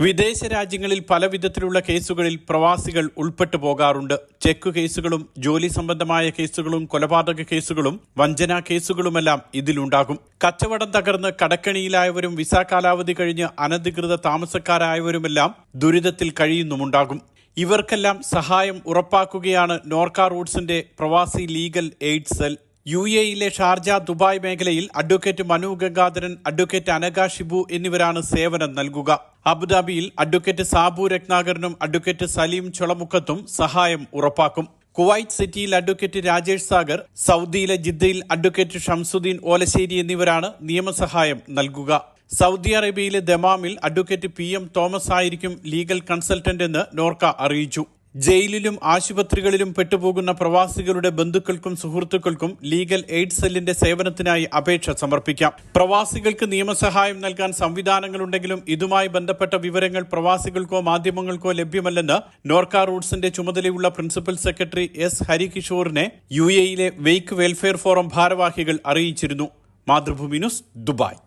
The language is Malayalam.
വിദേശ രാജ്യങ്ങളിൽ പല വിധത്തിലുള്ള കേസുകളിൽ പ്രവാസികൾ ഉൾപ്പെട്ടു പോകാറുണ്ട്. ചെക്ക് കേസുകളും ജോലി സംബന്ധമായ കേസുകളും കൊലപാതക കേസുകളും വഞ്ചനാ കേസുകളുമെല്ലാം ഇതിലുണ്ടാകും. കച്ചവടം തകർന്ന് കടക്കണിയിലായവരും വിസ കാലാവധി കഴിഞ്ഞ് അനധികൃത താമസക്കാരായവരുമെല്ലാം ദുരിതത്തിൽ കഴിയുന്നുമുണ്ടാകും. ഇവർക്കെല്ലാം സഹായം ഉറപ്പാക്കുകയാണ് നോർക്ക റൂട്ട്സിന്റെ പ്രവാസി ലീഗൽ എയ്ഡ് സെൽ. യു എയിലെ ഷാർജ ദുബായ് മേഖലയിൽ അഡ്വക്കേറ്റ് മനു ഗംഗാധരൻ അഡ്വക്കേറ്റ് അനഘ ഷിബു എന്നിവരാണ് സേവനം നൽകുക. അബുദാബിയിൽ അഡ്വക്കേറ്റ് സാബു രത്നാകരനും അഡ്വക്കേറ്റ് സലീം ചുളമുക്കത്തും സഹായം ഉറപ്പാക്കും. കുവൈറ്റ് സിറ്റിയിൽ അഡ്വക്കേറ്റ് രാജേഷ് സാഗർ സൗദിയിലെ ജിദ്ദയിൽ അഡ്വക്കേറ്റ് ഷംസുദ്ദീൻ ഓലശ്ശേരി എന്നിവരാണ് നിയമസഹായം നൽകുക. സൗദി അറേബ്യയിലെ ദമാമിൽ അഡ്വക്കേറ്റ് പി എം തോമസ് ആയിരിക്കും ലീഗൽ കൺസൾട്ടന്റ് എന്ന് നോർക്ക അറിയിച്ചു. ജയിലിലും ആശുപത്രികളിലും പെട്ടുപോകുന്ന പ്രവാസികളുടെ ബന്ധുക്കൾക്കും സുഹൃത്തുക്കൾക്കും ലീഗൽ എയ്ഡ് സെല്ലിന്റെ സേവനത്തിനായി അപേക്ഷ സമർപ്പിക്കാം. പ്രവാസികൾക്ക് നിയമസഹായം നൽകാൻ സംവിധാനങ്ങളുണ്ടെങ്കിലും ഇതുമായി ബന്ധപ്പെട്ട വിവരങ്ങൾ പ്രവാസികൾക്കോ മാധ്യമങ്ങൾക്കോ ലഭ്യമല്ലെന്ന് നോർക്ക റൂട്ട്സിന്റെ ചുമതലയുള്ള പ്രിൻസിപ്പൽ സെക്രട്ടറി എസ് ഹരികിഷോറിനെ യു എയിലെ വെയ്ക്ക് വെൽഫെയർ ഫോറം ഭാരവാഹികൾ അറിയിച്ചിരുന്നു. Mathrubhumi news Dubai.